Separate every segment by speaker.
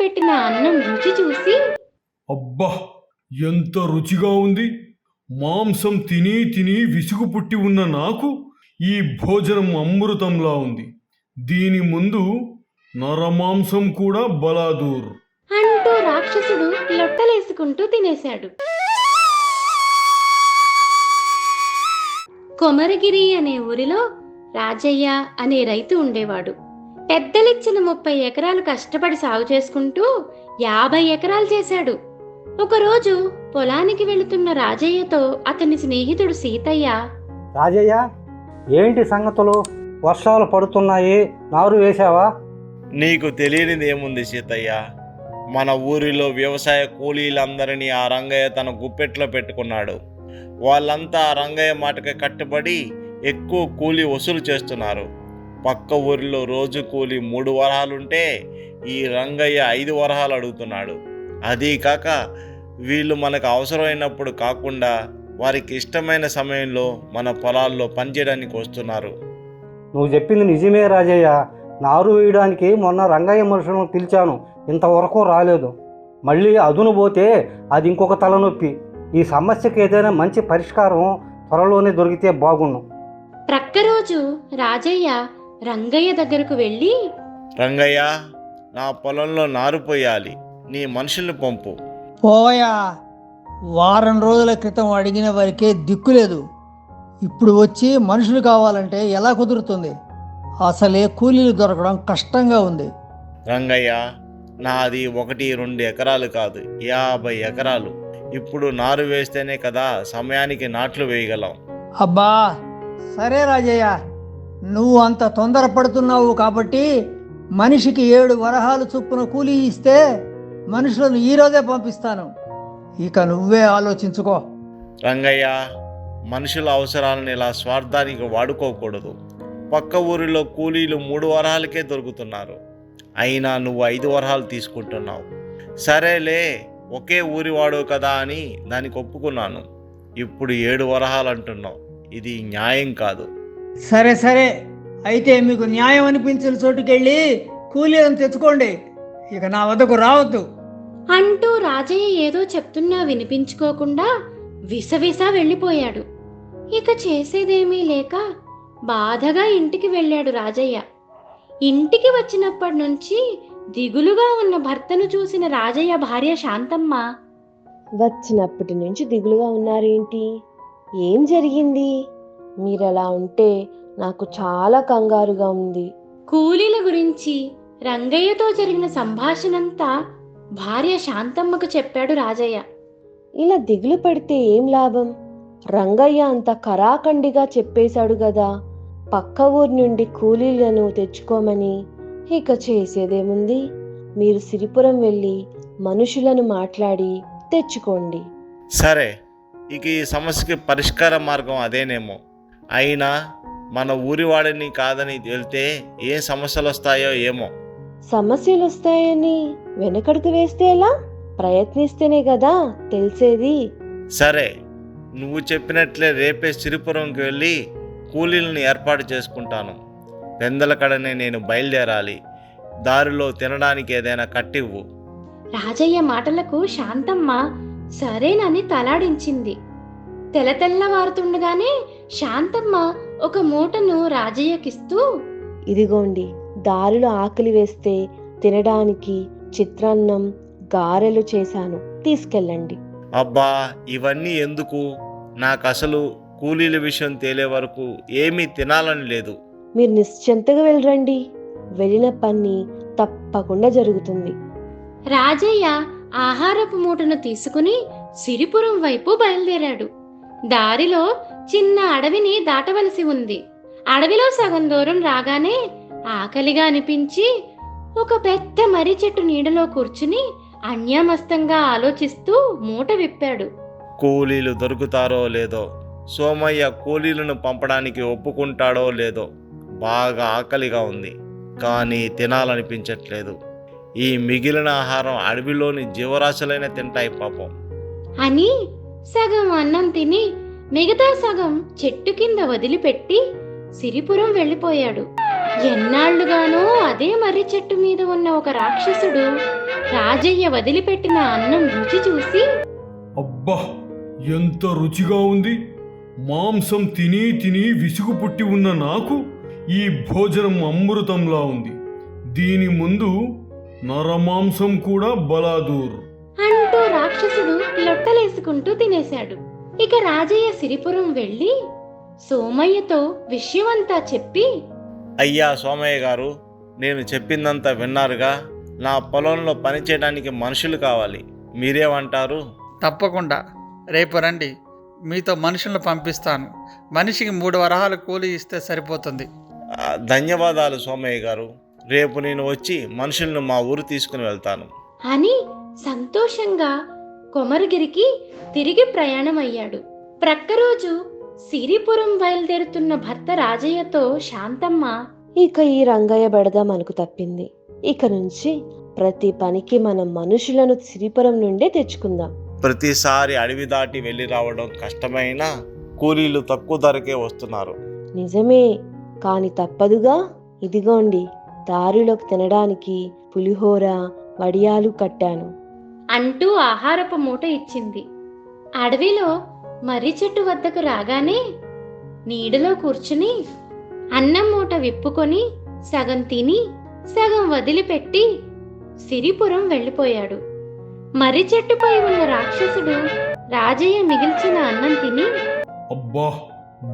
Speaker 1: పెట్టిన అన్నం రుచి చూసి
Speaker 2: అబ్బా ఎంత రుచిగా ఉంది. మాంసం తిని తిని విసుగు పుట్టి ఉన్న నాకు ఈ భోజనం అమృతంలా ఉంది. దీని ముందు నరమాంసం కూడా బలాదూర్.
Speaker 1: అంటూ రాక్షసుడు లొట్టలేసుకుంటూ తినేశాడు. కొమరగిరి అనే ఊరిలో రాజయ్య అనే రైతు ఉండేవాడు. పెద్దలిచ్చిన ముప్పై ఎకరాలు కష్టపడి సాగు చేసుకుంటూ యాభై ఎకరాలు చేశాడు. ఒకరోజు పొలానికి వెళుతున్న రాజయ్యతో అతని స్నేహితుడు సీతయ్య
Speaker 3: రాజయ్య ఏంటి సంగతులు? వర్షాలు పడుతున్నాయి నారు వేశావా?
Speaker 4: నీకు తెలియనిది ఏముంది సీతయ్య? మన ఊరిలో వ్యవసాయ కూలీలందరినీ ఆ రంగయ్య తన గుప్పెట్లో పెట్టుకున్నాడు. వాళ్ళంతా ఆ రంగయ్య మాటకి కట్టుబడి ఎక్కువ కూలీ వసూలు చేస్తున్నారు. పక్క ఊరిలో రోజు కూలీ మూడు వరహాలుంటే ఈ రంగయ్య ఐదు వరహాలు అడుగుతున్నాడు. అదీ కాక వీళ్ళు మనకు అవసరమైనప్పుడు కాకుండా వారికి ఇష్టమైన సమయంలో మన పొలాల్లో పనిచేయడానికి వస్తున్నారు.
Speaker 3: నువ్వు చెప్పింది నిజమే రాజయ్య. నారు వేయడానికి మొన్న రంగయ్య మనుషులను పిలిచాను. ఇంతవరకు రాలేదు. మళ్ళీ అదును పోతే అది ఇంకొక తలనొప్పి. ఈ సమస్యకి ఏదైనా మంచి పరిష్కారం త్వరలోనే దొరికితే బాగుండు.
Speaker 1: ప్రక్క రోజు రాజయ్య రంగయ్య దగ్గరకు వెళ్ళి
Speaker 4: రంగయ్య నా పొలంలో నారు పోయాలి. నీ మనుషుల్ని పంపు.
Speaker 5: పోయా వారం రోజుల క్రితం అడిగిన వారికే దిక్కులేదు ఇప్పుడు వచ్చి మనుషులు కావాలంటే ఎలా కుదురుతుంది? అసలే కూలీలు దొరకడం కష్టంగా ఉంది.
Speaker 4: రంగయ్య నాది ఒకటి రెండు ఎకరాలు కాదు యాభై ఎకరాలు. ఇప్పుడు నారు వేస్తేనే కదా సమయానికి నాట్లు వేయగలం.
Speaker 5: అబ్బా సరే రాజయ్య. నువ్వు అంత తొందరపడుతున్నావు కాబట్టి మనిషికి ఏడు వరహాలు చొప్పున కూలీ ఇస్తే మనుషులను ఈరోజే పంపిస్తాను. ఇక నువ్వే ఆలోచించుకో.
Speaker 4: రంగయ్య మనుషుల అవసరాలను ఇలా స్వార్థానికి వాడుకోకూడదు. పక్క ఊరిలో కూలీలు మూడు వరహాలకే దొరుకుతున్నారు. అయినా నువ్వు ఐదు వరహాలు తీసుకుంటున్నావు. సరేలే ఒకే ఊరివాడు కదా అని దానికి ఒప్పుకున్నాను. ఇప్పుడు ఏడు వరహాలు అంటున్నావు. ఇది న్యాయం కాదు.
Speaker 5: సరే సరే. అయితే మీకు న్యాయం అనిపించిన చోటుకెళ్ళి కూలీలను తెచ్చుకోండి. ఇక నా వద్దకు రావద్దు.
Speaker 1: అంటూ రాజయ్య ఏదో చెప్తున్నా వినిపించుకోకుండా విసవిస వెళ్ళిపోయాడు. ఇక చేసేదేమీ లేక బాధగా ఇంటికి వెళ్ళాడు రాజయ్య. ఇంటికి వచ్చినప్పటి నుంచి దిగులుగా ఉన్న భర్తను చూసిన రాజయ్య భార్య శాంతమ్మ
Speaker 6: వచ్చినప్పటి నుంచి దిగులుగా ఉన్నారేంటి? ఏం జరిగింది? మీరలా ఉంటే నాకు చాలా కంగారుగా ఉంది.
Speaker 1: కూలీల గురించి రంగయ్యతో జరిగిన సంభాషణంతా భార్య శాంతమ్మకు చెప్పాడు రాజయ్య.
Speaker 6: ఇలా దిగులు పడితే ఏం లాభం? రంగయ్య అంత కరాఖండిగా చెప్పేశాడు గదా. పక్క ఊరి నుండి కూలీలను తెచ్చుకోమని ఇక చేసేదేముంది? మీరు సిరిపురం వెళ్ళి మనుషులను మాట్లాడి తెచ్చుకోండి.
Speaker 4: సరే ఇక ఈ సమస్యకి పరిష్కార మార్గం అదేనేమో. అయినా మన ఊరి వాడిని కాదని వెళ్తే ఏ సమస్యలు వస్తాయో ఏమో.
Speaker 6: సమస్యలు వస్తాయని వెనకడుగు వేస్తే ఎలా? ప్రయత్నిస్తేనే కదా తెలిసేది.
Speaker 4: సరే నువ్వు చెప్పినట్లే రేపే సిరిపురంకి వెళ్ళి కూలీలను ఏర్పాటు చేసుకుంటాను. పెందల కడనే నేను బయలుదేరాలి. దారిలో తినడానికి ఏదైనా కట్టివ్వు.
Speaker 1: రాజయ్య మాటలకు శాంతమ్మ సరేనని తలాడించింది. తెల్ల తెల్లవారుతుండగానే శాంతమ్మ ఒక మూటను రాజయ్యకిస్తూ
Speaker 6: ఇదిగోండి దారిలో ఆకలి వేస్తే తినడానికి చిత్రాన్నం గారెలు చేశాను. తీసుకెళ్ళండి.
Speaker 4: అబ్బా ఇవన్నీ ఎందుకు? నాకు అసలు కూలీల విషయం తేలే వరకు ఏమీ తినాలని లేదు.
Speaker 6: మీరు నిశ్చింతగా వెళ్ళరండి. వెళ్ళిన పని తప్పకుండా జరుగుతుంది.
Speaker 1: రాజయ్య ఆహారపు మూటను తీసుకుని సిరిపురం వైపు బయలుదేరాడు. దారిలో చిన్న అడవిని దాటవలసి ఉంది. అడవిలో సగం దూరం రాగానే ఆకలిగా అనిపించి ఒక పెద్ద మర్రి చెట్టు నీడలో కూర్చుని అన్యామస్తంగా ఆలోచిస్తూ మూట విప్పాడు.
Speaker 4: కూలీలు దొరుకుతారో లేదో సోమయ్య కూలీలను పంపడానికి ఒప్పుకుంటాడో లేదో బాగా ఆకలిగా ఉంది. కానీ తినాలనిపించట్లేదు. ఈ మిగిలిన ఆహారం అడవిలోని జీవరాశులైన తింటాయి పాపం.
Speaker 1: అని సగం అన్నం తిని మిగతా సగం చెట్టు కింద వదిలిపెట్టి సిరిపురం వెళ్ళిపోయాడు. ఎన్నాళ్ళుగానో అదే మర్రి చెట్టు మీద ఉన్న ఒక రాక్షసుడు రాజయ్య వదిలిపెట్టిన అన్నం రుచి చూసి
Speaker 2: అబ్బా ఎంత రుచిగా ఉంది. మాంసం తిని తిని విసుగు పుట్టి ఉన్న నాకు ఈ భోజనం అమృతంలా ఉంది. దీని ముందు నరమాంసం కూడా బలాదూర్.
Speaker 1: అంటూ రాక్షసుడు లొట్టలేసుకుంటూ తినేశాడు. ఇక రాజయ్య సిరిపురం వెళ్ళి సోమయ్యతో విషయమంతా చెప్పి
Speaker 4: అయ్యా సోమయ్య గారు నేను చెప్పిందంతా విన్నారుగా. నా పొలంలో పనిచేయడానికి మనుషులు కావాలి. మీరేమంటారు?
Speaker 7: తప్పకుండా. రేపు రండి. మీతో మనుషులను పంపిస్తాను. మనిషికి మూడు వరహాలు కూలి ఇస్తే సరిపోతుంది.
Speaker 4: ధన్యవాదాలు సోమయ్య గారు. రేపు నేను వచ్చి మనుషులను మా ఊరు తీసుకుని వెళ్తాను.
Speaker 1: అని సంతోషంగా కొమరగిరికి తిరిగి ప్రయాణమయ్యాడు. ప్రక్క రోజు సిరిపురం బయలుదేరుతున్న భర్త రాజయ్యతో శాంతమ్మ
Speaker 6: ఇక ఈ రంగయ్య బెడద మనకు తప్పింది. ఇక నుంచి ప్రతి పనికి మనం మనుషులను సిరిపురం నుండే తెచ్చుకుందాం.
Speaker 4: ప్రతిసారి అడవి దాటి వెళ్ళి రావడం కష్టమైనా కూలీలు తక్కువ ధరకే వస్తున్నారు.
Speaker 6: నిజమే కాని తప్పదుగా? ఇదిగోండి దారిలోకి తినడానికి పులిహోర వడియాలు కట్టాను.
Speaker 1: అంటూ ఆహారపు మూట ఇచ్చింది. అడవిలో మర్రి చెట్టు వద్దకు రాగానే నీడలో కూర్చుని అన్నం మూట విప్పుకొని సగం తిని సగం వదిలిపెట్టి సిరిపురం వెళ్ళిపోయాడు. మర్రి చెట్టుపై ఉన్న రాక్షసుడు రాజయ్య మిగిల్చిన అన్నం తిని
Speaker 2: అబ్బా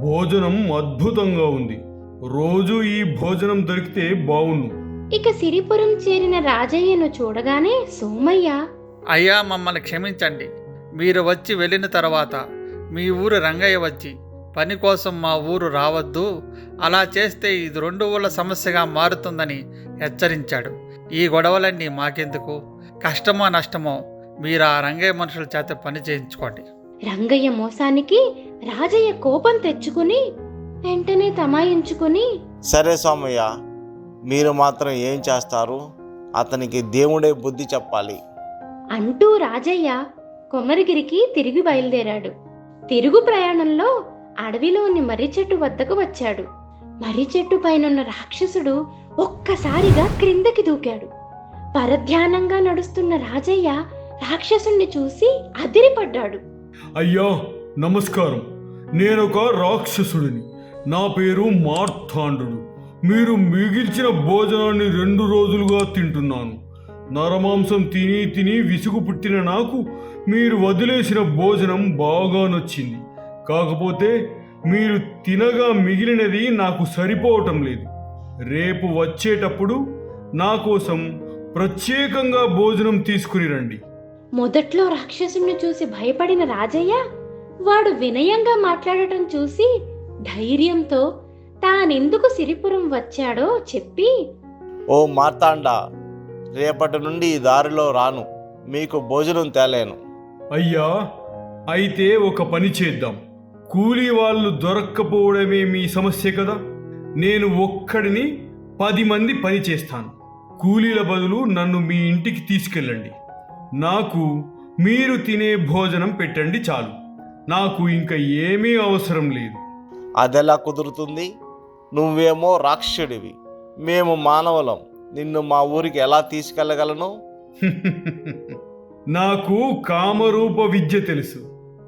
Speaker 2: భోజనం అద్భుతంగా ఉంది. రోజు ఈ భోజనం దొరికితే బావును
Speaker 1: ఇక సిరిపురం చేరిన రాజయ్యను చూడగానే సోమయ్య
Speaker 7: అయ్యా మమ్మల్ని క్షమించండి. మీరు వచ్చి వెళ్ళిన తర్వాత మీ ఊరు రంగయ్య వచ్చి పని కోసం మా ఊరు రావద్దు. అలా చేస్తే ఇది రెండు ఊళ్ళ సమస్యగా మారుతుందని హెచ్చరించాడు. ఈ గొడవలన్నీ మాకెందుకు? కష్టమో నష్టమో మీరు ఆ రంగయ్య మనుషుల చేత పని చేయించుకోండి.
Speaker 1: రంగయ్య మోసానికి రాజయ్య కోపం తెచ్చుకుని వెంటనే తమాయించుకుని
Speaker 4: సరే సోమయ్య మీరు మాత్రం ఏం చేస్తారు? అతనికి దేవుడే బుద్ధి చెప్పాలి.
Speaker 1: అంటూ రాజయ్య కొమరగిరికి తిరిగి బయలుదేరాడు. తిరుగు ప్రయాణంలో అడవిలోని మర్రి చెట్టు వద్దకు వచ్చాడు. మర్రి చెట్టు పైనున్న రాక్షసుడు ఒక్కసారిగా క్రిందకి దూకాడు. పరధ్యానంగా నడుస్తున్న రాజయ్య రాక్షసుణ్ణి చూసి అదిరిపడ్డాడు.
Speaker 2: అయ్యా నమస్కారం. నేనొక రాక్షసుడిని. నా పేరు మార్తాండు మీరు మిగిల్చిన భోజనాన్ని రెండు రోజులుగా తింటున్నాను. నరమాంసం తిని తిని విసుగు పుట్టిన నాకు మీరు వదిలేసిన భోజనం బాగా నచ్చింది. కాకపోతే మీరు తినగా మిగిలినది నాకు సరిపోవటం లేదు. రేపు వచ్చేటప్పుడు నా కోసం ప్రత్యేకంగా భోజనం తీసుకుని రండి.
Speaker 1: మొదట్లో రాక్షసుణ్ణి చూసి భయపడిన రాజయ్య వాడు వినయంగా మాట్లాడటం చూసి ధైర్యంతో తానెందుకు సిరిపురం వచ్చాడో చెప్పి
Speaker 4: ఓ మార్తాండా రేపటి నుండి ఈ దారిలో రాను. మీకు భోజనం తేలేను.
Speaker 2: అయ్యా అయితే ఒక పని చేద్దాం. కూలీ వాళ్ళు దొరక్కపోవడమే మీ సమస్య కదా? నేను ఒక్కడిని పది మంది పని చేస్తాను. కూలీల బదులు నన్ను మీ ఇంటికి తీసుకెళ్ళండి. నాకు మీరు తినే భోజనం పెట్టండి చాలు. నాకు ఇంకా ఏమీ అవసరం లేదు.
Speaker 4: అదెలా కుదురుతుంది? నువ్వేమో రాక్షసుడివి. మేము మానవులం. నిన్ను మా ఊరికి ఎలా తీసుకెళ్ళగలను?
Speaker 2: నాకు కామరూప విద్య తెలుసు.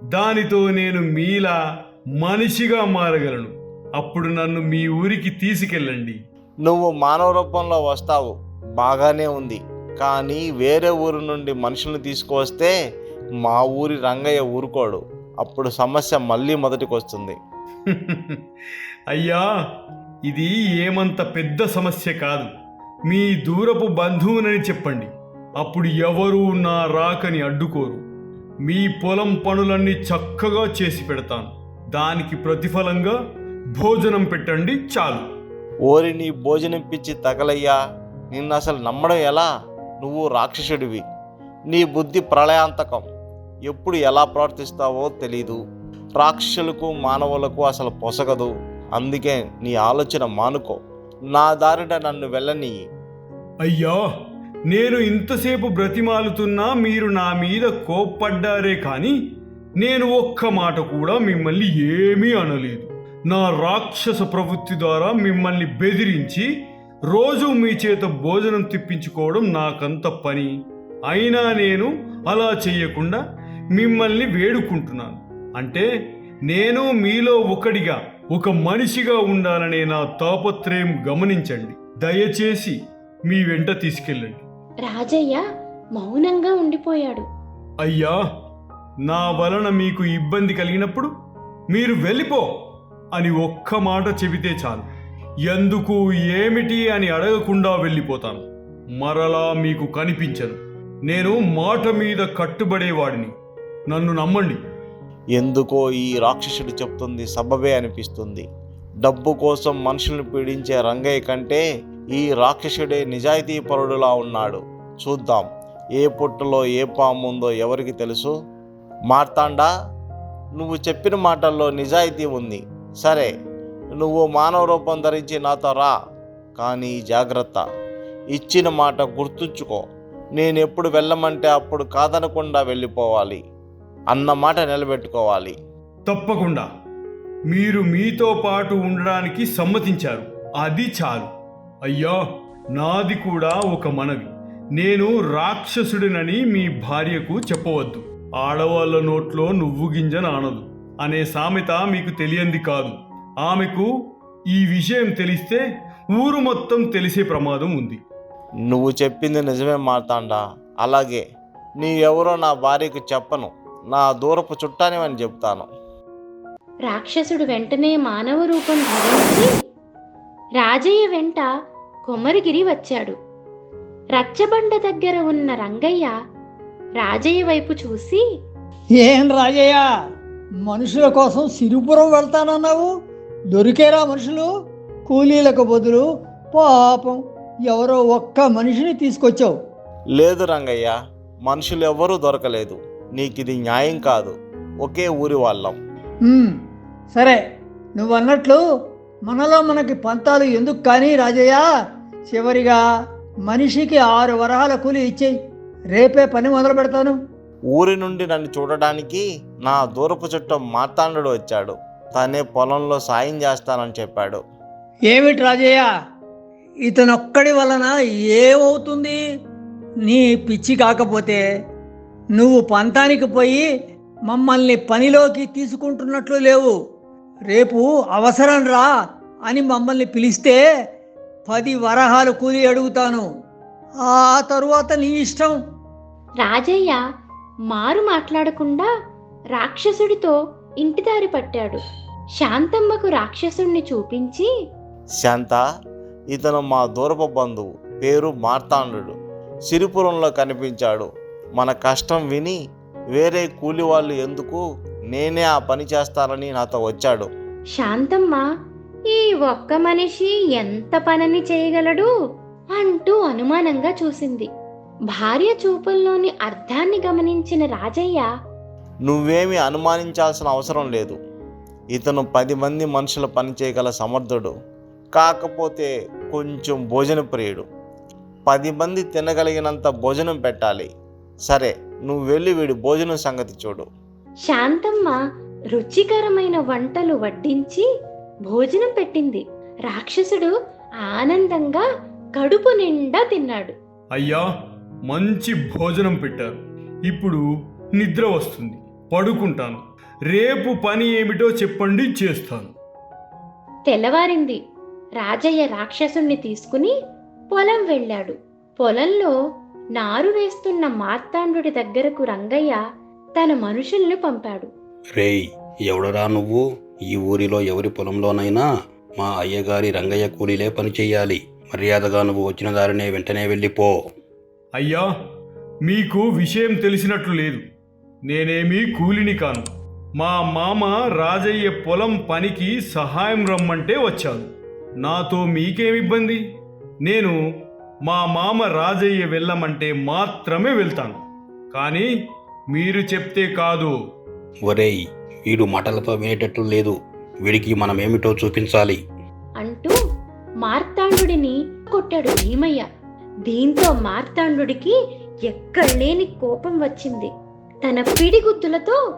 Speaker 2: దానితో నేను మీలా మనిషిగా మారగలను. అప్పుడు నన్ను మీ ఊరికి తీసుకెళ్ళండి.
Speaker 4: నువ్వు మానవ రూపంలో వస్తావు. బాగానే ఉంది. కానీ వేరే ఊరు నుండి మనుషుల్ని తీసుకువస్తే మా ఊరి రంగయ్య ఊరుకోడు. అప్పుడు సమస్య మళ్ళీ మొదటికి వస్తుంది
Speaker 2: అయ్యా ఇది ఏమంత పెద్ద సమస్య కాదు. మీ దూరపు బంధువునని చెప్పండి. అప్పుడు ఎవరు నా రాకని అడ్డుకోరు. మీ పొలం పనులన్నీ చక్కగా చేసి పెడతాను. దానికి ప్రతిఫలంగా భోజనం పెట్టండి చాలు.
Speaker 4: ఓరి నీ భోజనం పిచ్చి తగలయ్యా. నిన్ను అసలు నమ్మడం ఎలా? నువ్వు రాక్షసుడివి. నీ బుద్ధి ప్రళయాంతకం. ఎప్పుడు ఎలా ప్రవర్తిస్తావో తెలీదు. రాక్షసులకు మానవులకు అసలు పొసగదు. అందుకే నీ ఆలోచన మానుకో. నా దారిన నన్ను వెళ్ళని
Speaker 2: అయ్యా నేను ఇంతసేపు బ్రతిమాలుతున్నా మీరు నా మీద కోప్పడ్డారే కానీ నేను ఒక్క మాట కూడా మిమ్మల్ని ఏమీ అనలేదు. నా రాక్షస ప్రవృత్తి ద్వారా మిమ్మల్ని బెదిరించి రోజు మీ చేత భోజనం తిప్పించుకోవడం నాకంత పని. అయినా నేను అలా చేయకుండా మిమ్మల్ని వేడుకుంటున్నాను. అంటే నేను మీలో ఒకడిగా ఒక మనిషిగా ఉండాలనే నా తాపత్రయం గమనించండి. దయచేసి మీ వెంట తీసుకెళ్ళండి.
Speaker 1: రాజయ్య మౌనంగా ఉండిపోయాడు.
Speaker 2: అయ్యా నా వలన మీకు ఇబ్బంది కలిగినప్పుడు మీరు వెళ్ళిపో అని ఒక్క మాట చెబితే చాలు. ఎందుకు ఏమిటి అని అడగకుండా వెళ్ళిపోతాను. మరలా మీకు కనిపించను. నేను మాట మీద కట్టుబడేవాడిని. నన్ను నమ్మండి.
Speaker 4: ఎందుకో ఈ రాక్షసుడు చెప్తుంది సబబే అనిపిస్తుంది. డబ్బు కోసం మనుషుల్ని పీడించే రంగయ్య కంటే ఈ రాక్షసుడే నిజాయితీ పరుడులా ఉన్నాడు. చూద్దాం ఏ పొట్టులో ఏ పాము ఉందో ఎవరికి తెలుసు? మార్తాండా నువ్వు చెప్పిన మాటల్లో నిజాయితీ ఉంది. సరే నువ్వు మానవ రూపం ధరించి నాతో రా. కానీ జాగ్రత్త ఇచ్చిన మాట గుర్తుంచుకో. నేను ఎప్పుడు వెళ్ళమంటే అప్పుడు కాదనకుండా వెళ్ళిపోవాలి. అన్న మాట నిలబెట్టుకోవాలి.
Speaker 2: తప్పకుండా. మీరు మీతో పాటు ఉండడానికి సమ్మతించారు. అది చాలు. అయ్యా నాది కూడా ఒక మనవి. నేను రాక్షసుడినని మీ భార్యకు చెప్పవద్దు. ఆడవాళ్ళ నోట్లో నువ్వు గింజ నానదు. అనే సామెత మీకు తెలియంది కాదు. ఆమెకు ఈ విషయం తెలిస్తే ఊరు మొత్తం తెలిసే ప్రమాదం ఉంది.
Speaker 4: నువ్వు చెప్పింది నిజమే మార్తాండా. అలాగే నీవెవరో నా భార్యకు చెప్పను. నా దూరపు చుట్టానివని చెప్తాను.
Speaker 1: రాక్షసుడు వెంటనే మానవ రూపం ధరించి రాజయ్య వెంట కొమరగిరి వచ్చాడు. రచ్చబండ దగ్గర ఉన్న రంగయ్య రాజయ్య వైపు చూసి
Speaker 5: ఏం రాజయ్య మనుషుల కోసం సిరిపురం వెళ్తానన్నావు? దొరికేరా మనుషులు? కూలీలకు బదులు పాపం ఎవరో ఒక్క మనిషిని తీసుకొచ్చావు.
Speaker 4: లేదు రంగయ్య మనుషులు ఎవ్వరూ దొరకలేదు. నీకు ఇది న్యాయం కాదు. ఒకే ఊరి వాళ్ళం.
Speaker 5: సరే నువ్వు అన్నట్లు మనలో మనకి పంతాలు ఎందుకు కానీ రాజయ్య? చివరిగా మనిషికి ఆరు వరహాల కూలి ఇచ్చేయి. రేపే పని మొదలు పెడతాను.
Speaker 4: ఊరి నుండి నన్ను చూడడానికి నా దూరపు చుట్టం మార్తాండు వచ్చాడు. తనే పొలంలో సాయం చేస్తానని చెప్పాడు.
Speaker 5: ఏమిటి రాజయ్య? ఇతనొక్కడి వలన ఏమవుతుంది? నీ పిచ్చి కాకపోతే నువ్వు పంతానికి పోయి మమ్మల్ని పనిలోకి తీసుకుంటున్నట్లు లేవు. రేపు అవసరం రా అని మమ్మల్ని పిలిస్తే పది వరహాలు కూలి అడుగుతాను. ఆ తరువాత నీ ఇష్టం.
Speaker 1: రాజయ్య మారు మాట్లాడకుండా రాక్షసుడితో ఇంటిదారి పట్టాడు. శాంతమ్మకు రాక్షసుణ్ణి చూపించి
Speaker 4: శాంత ఇతను మా దూరపు బంధువు పేరు మార్తాండు. సిరిపురంలో కనిపించాడు. మన కష్టం విని వేరే కూలి వాళ్ళు ఎందుకు నేనే ఆ పని చేస్తానని నాతో వచ్చాడు.
Speaker 1: శాంతమ్మ ఈ ఒక్క మనిషి ఎంత పనని చేయగలడు అంటూ అనుమానంగా చూసింది. భార్య చూపుల్లోని అర్థాన్ని గమనించిన రాజయ్య
Speaker 4: నువ్వేమి అనుమానించాల్సిన అవసరం లేదు. ఇతను పది మంది మనుషుల పని చేయగల సమర్థుడు. కాకపోతే కొంచెం భోజన ప్రియుడు పది మంది తినగలిగినంత భోజనం పెట్టాలి. సరే నువ్వు వెళ్ళి వీడి భోజనం సంగతి చూడు.
Speaker 1: శాంతమ్మ రుచికరమైన వంటలు వడ్డించి భోజనం పెట్టింది. రాక్షసుడు ఆనందంగా కడుపు నిండా తిన్నాడు.
Speaker 2: అయ్యా మంచి భోజనం పెట్టారు. ఇప్పుడు నిద్ర వస్తుంది. పడుకుంటాను. రేపు పని ఏమిటో చెప్పండి చేస్తాను.
Speaker 1: తెల్లవారింది. రాజయ్య రాక్షసుణ్ణి తీసుకుని పొలం వెళ్ళాడు. పొలంలో నారు వేస్తున్న మార్తాండుడి దగ్గరకు రంగయ్య తన మనుషుల్ని పంపాడు.
Speaker 8: రేయ్ ఎవడరా నువ్వు? ఈ ఊరిలో ఎవరి పొలంలోనైనా మా అయ్యగారి రంగయ్య కూలీలే పని చెయ్యాలి. మర్యాదగా నువ్వు వచ్చిన దారినే వెంటనే వెళ్ళిపో.
Speaker 2: అయ్యా మీకు విషయం తెలిసినట్లు లేదు. నేనేమీ కూలిని కాను. మా మామ రాజయ్య పొలం పనికి సహాయం రమ్మంటే వచ్చాను. నాతో మీకేం ఇబ్బంది? నేను మా మామ రాజయ్య వెళ్ళమంటే మాత్రమే వెళ్తాను. కానీ మీరు చెప్తే కాదు.
Speaker 8: ఒరేయ్ వీడు మాటలతో వినేటట్లు లేదు. వీడికి మనమేమిటో చూపించాలి.
Speaker 1: అంటూ మార్తాండుడిని కొట్టాడు భీమయ్య. దీంతో మార్తాండుడికి ఎక్కడలేని కోపం వచ్చింది. తన పిడిగుద్దులతో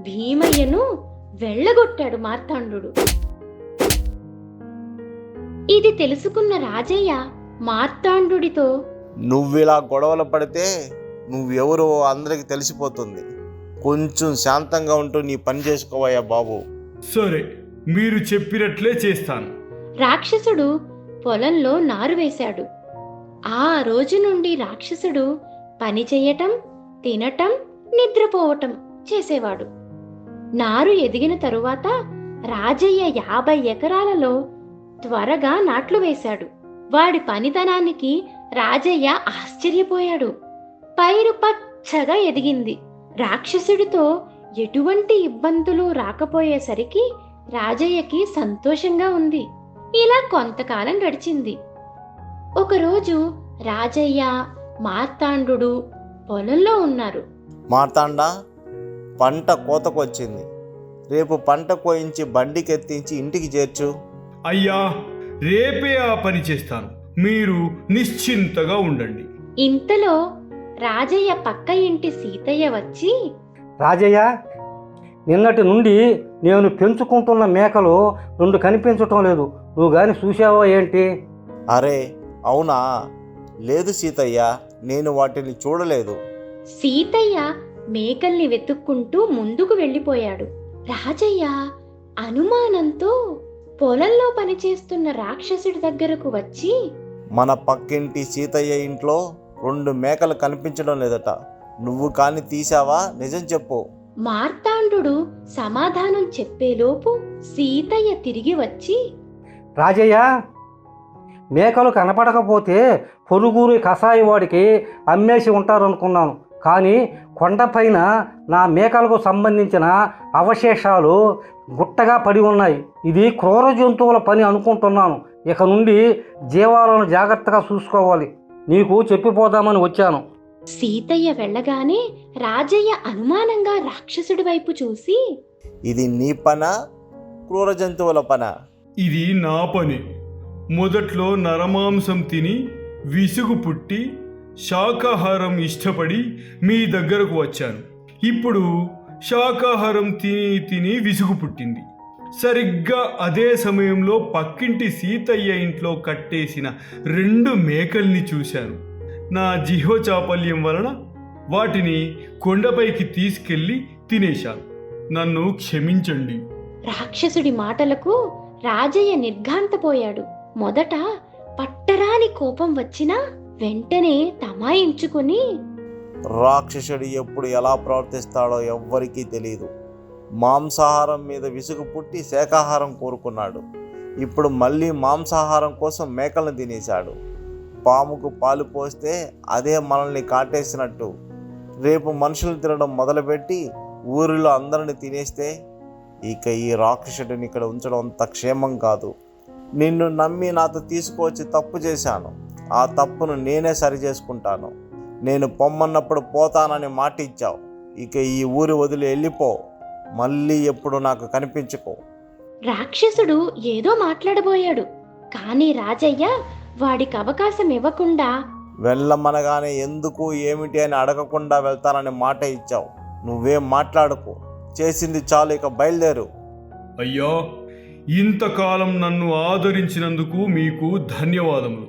Speaker 1: భీమయ్యను వెళ్ళగొట్టాడు మార్తాండుడు. ఇది తెలుసుకున్న రాజయ్య మార్తాండుడితో
Speaker 4: నువ్విలా గొడవలు పడితే నువ్వెవరో అందరికి తెలిసిపోతుంది. కొంచెం శాంతంగా ఉంటూ నీ పని చేసుకోవయ్యా బాబు.
Speaker 2: సరే మీరు చెప్పినట్లే చేస్తాను.
Speaker 1: రాక్షసుడు పొలంలో నారు వేశాడు. ఆ రోజు నుండి రాక్షసుడు పని చేయటం తినటం నిద్రపోవటం చేసేవాడు. నారు ఎదిగిన తరువాత రాజయ్య యాభై ఎకరాలలో త్వరగా నాట్లు వేశాడు. వాడి పనితనానికి రాజయ్య ఆశ్చర్యపోయాడు. పైరు పచ్చగా ఎదిగింది. రాక్షసుడితో ఎటువంటి ఇబ్బందులు రాకపోయేసరికి రాజయ్యకి సంతోషంగా ఉంది. ఇలా కొంతకాలం గడిచింది. ఒకరోజు రాజయ్య మార్తాండు పొలంలో ఉన్నారు.
Speaker 4: మార్తాండా పంట కోతకొచ్చింది. రేపు పంట కోయించి బండికి ఎత్తించి ఇంటికి చేర్చు.
Speaker 2: అయ్యా రేపే ఆ పని చేస్తాను. మీరు నిశ్చింతగా ఉండండి.
Speaker 1: ఇంతలో రాజయ్య పక్క ఇంటి సీతయ్య వచ్చి
Speaker 3: రాజయ్య నిన్నటి నుండి నేను పెంచుకుంటున్న మేకలు రెండు కనిపించటం లేదు. నువ్వు కానీ చూసావో ఏంటి?
Speaker 4: అరే అవునా? లేదు సీతయ్య నేను వాటిని చూడలేదు.
Speaker 1: సీతయ్య మేకల్ని వెతుక్కుంటూ ముందుకు వెళ్ళిపోయాడు. రాజయ్య అనుమానంతో పొలంలో పనిచేస్తున్న రాక్షసుడి దగ్గరకు వచ్చి
Speaker 4: మన పక్కింటి సీతయ్య ఇంట్లో రెండు మేకలు కనిపించడం లేదట. నువ్వు కాని తీసావా నిజం చెప్పు.
Speaker 1: మార్తాండు సమాధానం చెప్పేలోపు సీతయ్య తిరిగి వచ్చి
Speaker 3: రాజయ్య మేకలు కనపడకపోతే పొరుగురు కషాయి వాడికి అమ్మేసి ఉంటారనుకున్నాను. కానీ కొండపైన నా మేకలకు సంబంధించిన అవశేషాలు గుట్టగా పడి ఉన్నాయి. ఇది క్రూర జంతువుల పని అనుకుంటున్నాను. ఇక నుండి జీవాలను జాగ్రత్తగా చూసుకోవాలి. నీకు చెప్పిపోదామని వచ్చాను.
Speaker 1: సీతయ్య వెళ్ళగానే రాజయ్య అనుమానంగా రాక్షసుడి వైపు చూసి
Speaker 4: ఇది నీ పన? క్రూర జంతువుల పన?
Speaker 2: ఇది నా పని. మొదట్లో నరమాంసం తిని విసుగు పుట్టి శాకాహారం ఇష్టపడి మీ దగ్గరకు వచ్చాను. ఇప్పుడు శాకాహారం తిని తిని విసుగు పుట్టింది. సరిగ్గా అదే సమయంలో పక్కింటి సీతయ్య ఇంట్లో కట్టేసిన రెండు మేకల్ని చూశాను. నా జిహో చాపల్యం వలన వాటిని కొండపైకి తీసుకెళ్ళి తినేశాను నన్ను క్షమించండి.
Speaker 1: రాక్షసుడి మాటలకు రాజయ్య నిర్ఘాంతపోయాడు. మొదట పట్టరాని కోపం వచ్చినా వెంటనే తమాయించుకుని
Speaker 4: రాక్షసుడు ఎప్పుడు ఎలా ప్రవర్తిస్తాడో ఎవ్వరికీ తెలియదు మాంసాహారం మీద విసుగు పుట్టి శాకాహారం కోరుకున్నాడు. ఇప్పుడు మళ్ళీ మాంసాహారం కోసం మేకలను తినేశాడు. పాముకు పాలు పోస్తే అదే మనల్ని కాటేసినట్టు. రేపు మనుషులు తినడం మొదలుపెట్టి ఊరిలో అందరిని తినేస్తే ఇక ఈ రాక్షసుడిని ఇక్కడ ఉంచడం అంత క్షేమం కాదు. నిన్ను నమ్మి నాతో తీసుకువచ్చి తప్పు చేశాను. ఆ తప్పును నేనే సరి చేసుకుంటాను నేను పొమ్మన్నప్పుడు పోతానని మాట ఇచ్చావు ఇక ఈ ఊరి వదిలి వెళ్ళిపో. మళ్ళీ ఎప్పుడు నాకు కనిపించుకో.
Speaker 1: రాక్షసుడు ఏదో మాట్లాడబోయాడు. కానీ రాజయ్య వాడికి అవకాశం ఇవ్వకుండా.
Speaker 4: వెళ్ళమనగానే ఎందుకు ఏమిటి అని అడగకుండా వెళ్తానని మాట ఇచ్చావు. నువ్వేం మాట్లాడుకో. చేసింది చాలు ఇక బయలుదేరు.
Speaker 2: అయ్యా ఇంతకాలం నన్ను ఆదరించినందుకు మీకు ధన్యవాదములు.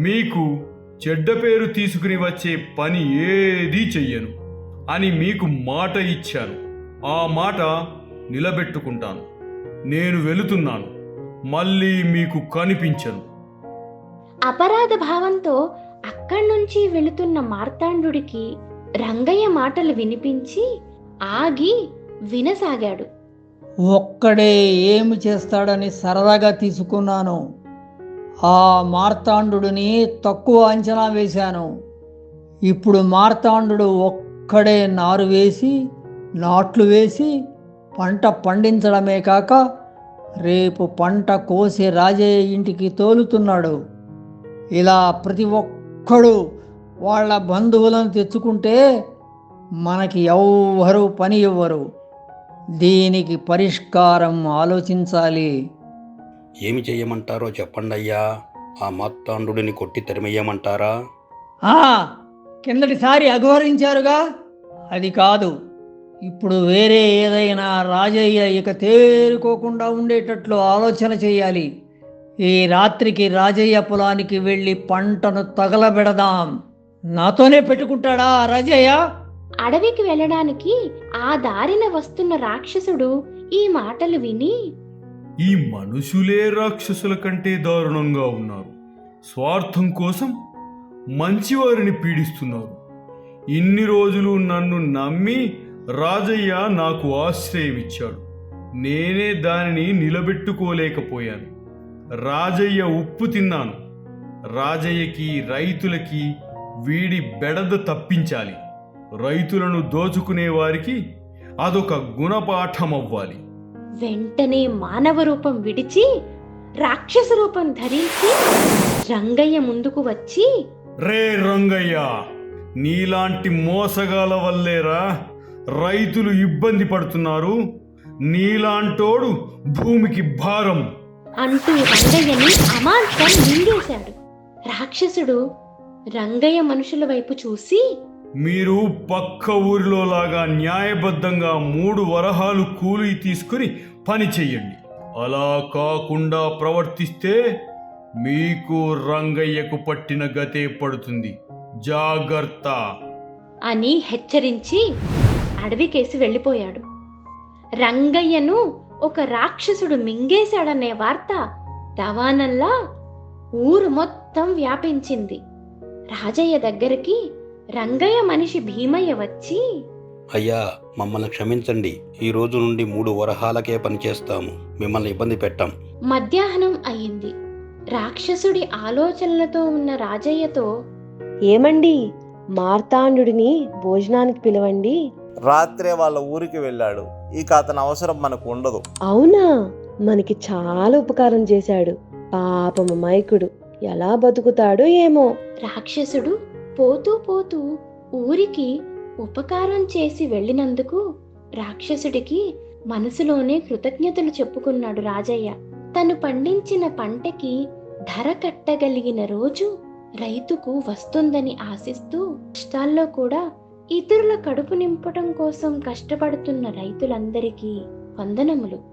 Speaker 2: మీకు చెడ్డ పేరు తీసుకుని వచ్చే పని ఏదీ చెయ్యను అని మీకు మాట ఇచ్చాను. ఆ మాట నిలబెట్టుకుంటాను. నేను వెళుతున్నాను. మళ్ళీ మీకు కనిపించను.
Speaker 1: అపరాధ భావంతో అక్కడి నుంచి వెళుతున్న మార్తాండుడికి రంగయ్య మాటలు వినిపించి ఆగి వినసాగాడు.
Speaker 5: ఒక్కడే ఏమి చేస్తాడని సరదాగా తీసుకున్నాను. ఆ మార్తాండుని తక్కువ అంచనా వేశాను. ఇప్పుడు మార్తాండు ఒక్కడే నారు వేసి నాట్లు వేసి పంట పండించడమే కాక రేపు పంట కోసి రాజయ్య ఇంటికి తోలుతున్నాడు. ఇలా ప్రతి ఒక్కడు వాళ్ళ బంధువులను తెచ్చుకుంటే మనకి ఎవ్వరూ పని ఇవ్వరు. దీనికి పరిష్కారం ఆలోచించాలి.
Speaker 8: ఏమి చెయ్యమంటారో చెప్పండి అయ్యా ఆ మార్తాండుని కొట్టి తరిమెయ్యమంటారా
Speaker 5: ఆ, కిందటిసారి అఘోరించారుగా? అది కాదు. ఇప్పుడు వేరే ఏదైనా రాజయ్య ఇక తేరుకోకుండా ఉండేటట్లు ఆలోచన చేయాలి. ఈ రాత్రికి రాజయ్య పొలానికి వెళ్ళి పంటను తగలబెడదాం. నాతోనే పెట్టుకుంటాడా ఆ రాజయ్య?
Speaker 1: అడవికి వెళ్ళడానికి ఆ దారిన వస్తున్న రాక్షసుడు ఈ మాటలు విని
Speaker 2: ఈ మనుషులే రాక్షసుల కంటే దారుణంగా ఉన్నారు. స్వార్థం కోసం మంచివారిని పీడిస్తున్నారు. ఇన్ని రోజులు నన్ను నమ్మి రాజయ్య నాకు ఆశ్రయం ఇచ్చాడు. నేనే దానిని నిలబెట్టుకోలేకపోయాను. రాజయ్య ఉప్పు తిన్నాను. రాజయ్యకి రైతులకి వీడి బెడద తప్పించాలి. రైతులను దోచుకునే వారికి అదొక గుణపాఠం అవ్వాలి
Speaker 1: వెంటనే మానవ రూపం విడిచి రాక్షస రూపం ధరించి రంగయ్య ముందుకు వచ్చి
Speaker 2: రే రంగయ్య నీలాంటి మోసగాల వల్లేరా? రైతులు ఇబ్బంది పడుతున్నారు. నీలాంటోడు భూమికి భారం.
Speaker 1: అంటూ రంగయ్యని అమాంతం మింగేశాడు. రాక్షసుడు రంగయ్య మనుషుల వైపు చూసి
Speaker 2: మీరు పక్క ఊరిలో లాగా న్యాయబద్ధంగా మూడు వరహాలు కూలి తీసుకుని పని చెయ్యండి. అలా కాకుండా ప్రవర్తిస్తే మీకు రంగయ్యకు పట్టిన గతే పడుతుంది. జాగ్రత్త!
Speaker 1: అని హెచ్చరించి అడవికేసి వెళ్ళిపోయాడు. రంగయ్యను ఒక రాక్షసుడు మింగేశాడనే వార్త రవాణల్లా ఊరు మొత్తం వ్యాపించింది. రాజయ్య దగ్గరికి రంగయ్య మనిషి భీమయ్య వచ్చి
Speaker 8: అయ్యా మమ్మల్ని క్షమించండి. ఈ రోజు నుండి మూడు వరహాలకే పనిచేస్తాము. మిమ్మల్ని ఇబ్బంది పెట్టాం.
Speaker 1: మధ్యాహ్నం అయింది రాక్షసుడి ఆలోచనలతో ఉన్న రాజయ్యతో
Speaker 6: ఏమండి మార్తాండుడిని భోజనానికి పిలవండి?
Speaker 4: రాత్రే వాళ్ళ ఊరికి వెళ్ళాడు. ఇక అతని అవసరం మనకు ఉండదు.
Speaker 6: అవునా? మనకి చాలా ఉపకారం చేశాడు. పాపము మైకుడు. ఎలా బతుకుతాడో ఏమో.
Speaker 1: రాక్షసుడు పోతూ పోతూ ఊరికి ఉపకారం చేసి వెళ్ళినందుకు రాక్షసుడికి మనసులోనే కృతజ్ఞతలు చెప్పుకున్నాడు రాజయ్య. తను పండించిన పంటకి ధర కట్టగలిగిన రోజు రైతుకు వస్తుందని ఆశిస్తూ కష్టాల్లో కూడా ఇతరుల కడుపు నింపటం కోసం కష్టపడుతున్న రైతులందరికీ వందనములు.